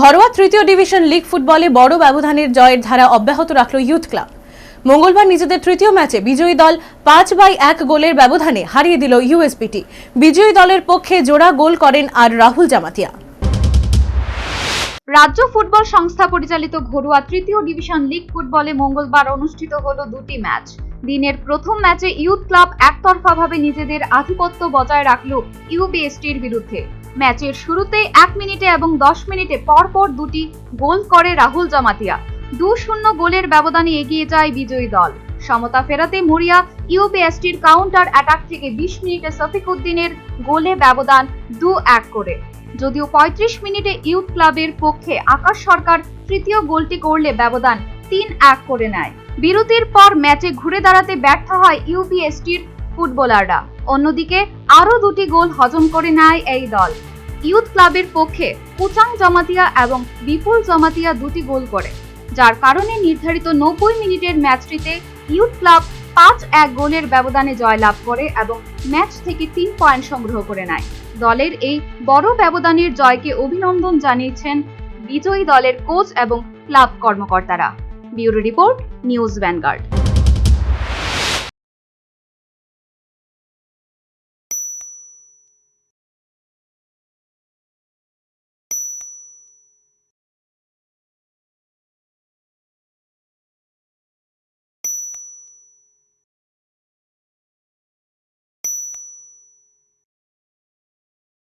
ঘরোয়া তৃতীয় division league ফুটবলে বড় ব্যবধানের জয়ের ধারা অব্যাহত রাখল ইউথ ক্লাব। মঙ্গলবার নিজেদের তৃতীয় ম্যাচে বিজয়ী দল পাঁচ বাই এক গোলের ব্যবধানে হারিয়ে দিল ইউএসপিটি বিজয়ী দলের পক্ষে জোড়া গোল করেন আর রাহুল জামাতিয়া। রাজ্য ফুটবল সংস্থা পরিচালিত ঘরোয়া তৃতীয় ডিভিশন লিগ ফুটবলে মঙ্গলবার অনুষ্ঠিত হলো দুটি ম্যাচ। দিনের প্রথম ম্যাচে ইউথ ক্লাব একতরফাভাবে নিজেদের আধিপত্য বজায় রাখল ইউবিএসটির বিরুদ্ধে। ম্যাচের শুরুতে এক মিনিটে এবং দশ মিনিটে পরপর দুটি গোল করে রাহুল জামাতিয়া। দু শূন্য গোলের ব্যবধানে এগিয়ে যায় বিজয়ী দল। সমতা ফেরাতে মরিয়া ইউপিএসটির কাউন্টার অ্যাটাক থেকে বিশ মিনিটে সফিক উদ্দিনের গোলে ব্যবধান দু এক করে। যদিও ৩৫ মিনিটে ইউথ ক্লাবের পক্ষে আকাশ সরকার তৃতীয় গোলটি করলে ব্যবধান তিন এক করে নেয়। বিরতির পর ম্যাচে ঘুরে দাঁড়াতে ব্যর্থ হয় ইউবিএসটির ফুটবলাররা। অন্যদিকে আরও দুটি গোল হজম করে নেয় এই দল। ইউথ ক্লাবের পক্ষে কুচাং জমাতিয়া এবং বিপুল জমাতিয়া দুটি গোল করে, যার কারণে নির্ধারিত নব্বই মিনিটের ম্যাচটিতে ইউথ ক্লাব পাঁচ এক গোলের ব্যবধানে জয়লাভ করে এবং ম্যাচ থেকে তিন পয়েন্ট সংগ্রহ করে নেয়। দলের এই বড় ব্যবধানের জয়কে অভিনন্দন জানিয়েছেন বিজয়ী দলের কোচ এবং ক্লাব কর্মকর্তারা। Bureau report, news vanguard.